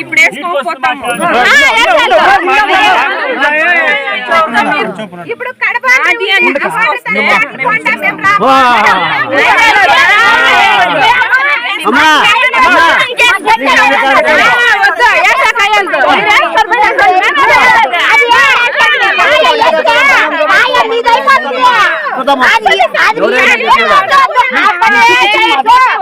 ఇప్పుడు వేసుకోకపోతాము ఇప్పుడు కడప అది అని తీసుకొస్తే అమ్మా అమ్మా వద్దు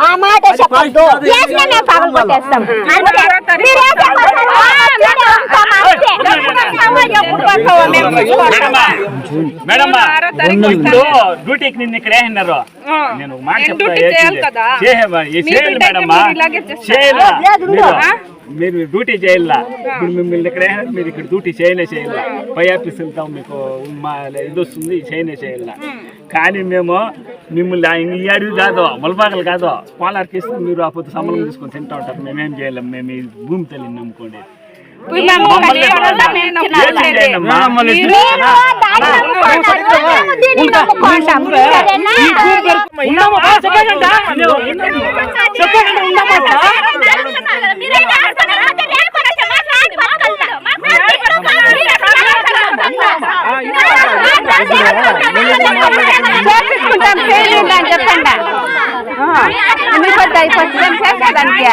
ఆ మాట చెప్పద్దు వేసిన మేము పగలు కొట్టేస్తాం డ్యూటీకి నిన్ను ఇక్కడ వేసినారు నేను మాట నేను చెప్తా డ్యూటీ చేయాలి కదా. చేయాలి? మీ చేయాలి డ్యూటీ అయితే మేడమ్మా. మీరు ఇలాగే చేస్తారా? చేయాలా. మీరు డ్యూటీ చేయాలా? ఇప్పుడు మిమ్మల్ని ఇక్కడ మీరు ఇక్కడ డ్యూటీ చేయనే చేయాలా. పై ఆఫీస్ వెళ్తాం మీకు మా ఇది వస్తుంది చేయనే చేయాలా. కానీ మేము మిమ్మల్ని ఈ అడవి కాదు ములబాగలు కాదు పోలార్కి ఇస్తే మీరు ఆ పొద్దు సంబలం తీసుకొని తింటా ఉంటారు. మేమేం చేయలేం మేము ఈ భూమి తల్లిని నమ్ముకోండి. ఎట్లా- మేము చెప్పండి అయిపోతుంది చేసేదానికి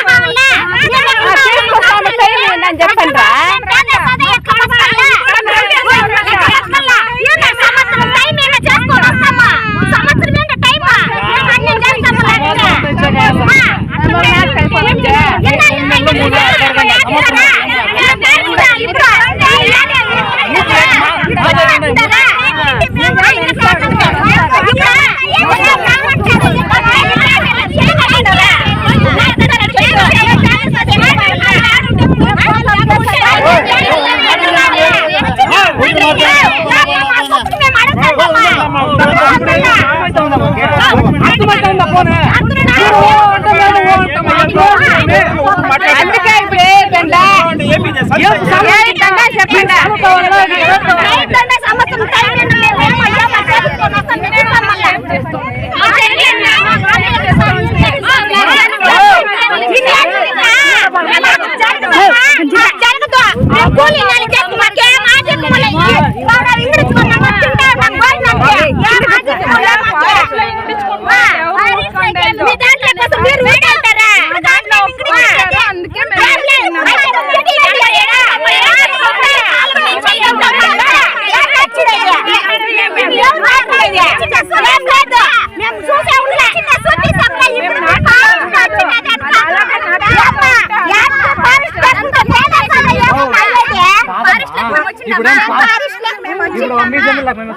అందుకే ఇప్పుడు ఏంటంటే ఏంటంటే చెప్పండి ఇప్పుడు మీ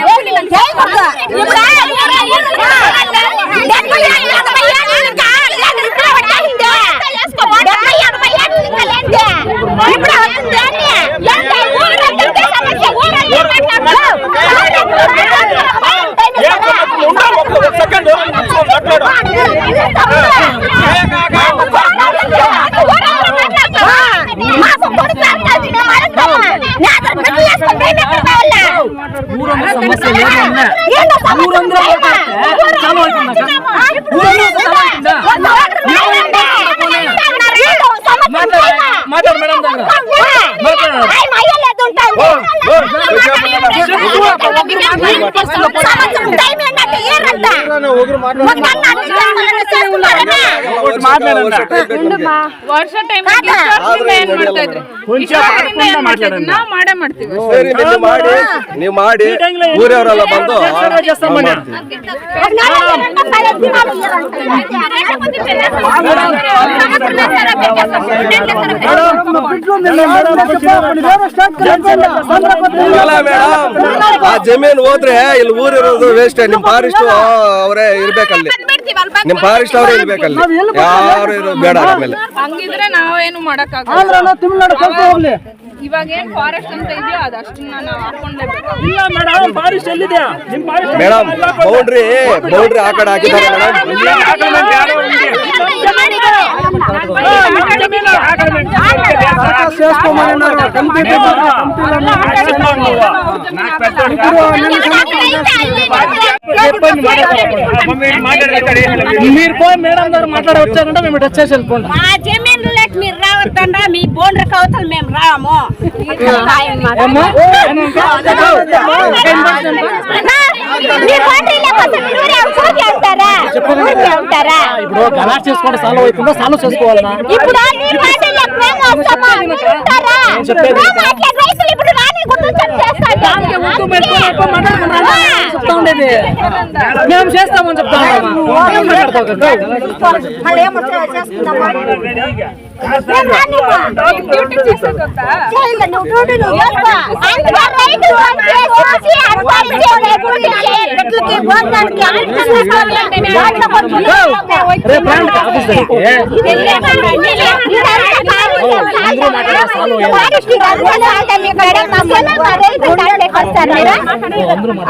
జమీన్లకు మేము ಸಮಸ್ಯೆ ಮಾತಾಡ ಮೇಡಮ್ ಮಾತಾಡ ವರ್ಷ ಟೈಮ್ ಮಾಡ್ತಾ ಮಾಡಿ ನೀವು ಮಾಡಿ ಊರವರೆಲ್ಲ ಬಂದು ಮೇಡಮ್ ಜಮೀನ್ ಹೋದ್ರೆ ಇಲ್ಲಿ ಊರಿರೋದು ವೇಸ್ಟ್ ನಿಮ್ ಫಾರೆಸ್ಟ್ ಅವರೇ ಇರ್ಬೇಕಲ್ಲಿ ನಿಮ್ ಫಾರೆಸ್ಟ್ ಅವರೇ ಇರ್ಬೇಕಲ್ಲಿ ಯಾರು ಇರೋ ಬೇಡ ಆಮೇಲೆ ಹಂಗಿದ್ರೆ ನಾವೇನು ಮಾಡಕ್ಕಾಗಲ್ಲ ಇವಾಗ ಏನ್ ಫಾರೆಸ್ಟ್ ಅಂತ ಇದೆಯೋ ಅದಷ್ಟನ್ನ ನಾವು ಹಾಕೊಂಡ್ಲೇಬೇಕು ಇಲ್ಲ ಮೇಡಮ್ ಫಾರೆಸ್ಟ್ ಎಲ್ಲಿದೆ ನಿಮ್ ಫಾರೆಸ್ಟ್ ಮೇಡಮ್ ಬೌಂಡ್ರಿ ಬೌಂಡ್ರಿ ಆ ಕಡೆ ಹಾಕಿದ್ದಾರೆ ಮೇಡಮ್ మీరు పోయి మేడం గారు మాట్లాడి వచ్చారంటే మేము టచ్ చేసి వెళ్ళిపోండి. మా జమీన్లోకి మీరు రావద్దండ్రా మీ బోండ్ర కవతలు మేము రాము. ఏమ్మా? ఇప్పుడు గలాట్ చేసుకోండి సాల్వ్ అవుతుందో? సాల్వ్ చేసుకోవాలన్నా ఇప్పుడు మేము వస్తామా? మీరు ఉంటారా? చెప్పేది మేము అట్లా రైతులు ఇప్పుడు రాని గుర్తు చెప్పేస్తాను. దానికి ముందు పెట్టుకొని ఎక్కువ మాట్లాడుకున్నారా? చెప్తా ఉండేది. మేము చేస్తామని చెప్తా. చేయలే, నువ్వు డ్యూటీ నువ్వు చేసుకో. రేపు ఆఫీస్ దగ్గరికి.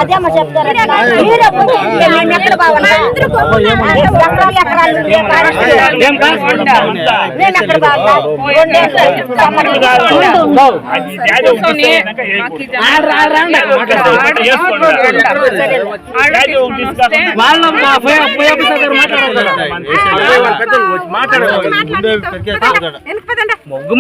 అదేమో చెప్తారు వాళ్ళ మా పోయి పోయి ఆఫీస్ దగ్గర మాట్లాడాలి కదా. మొగ్గు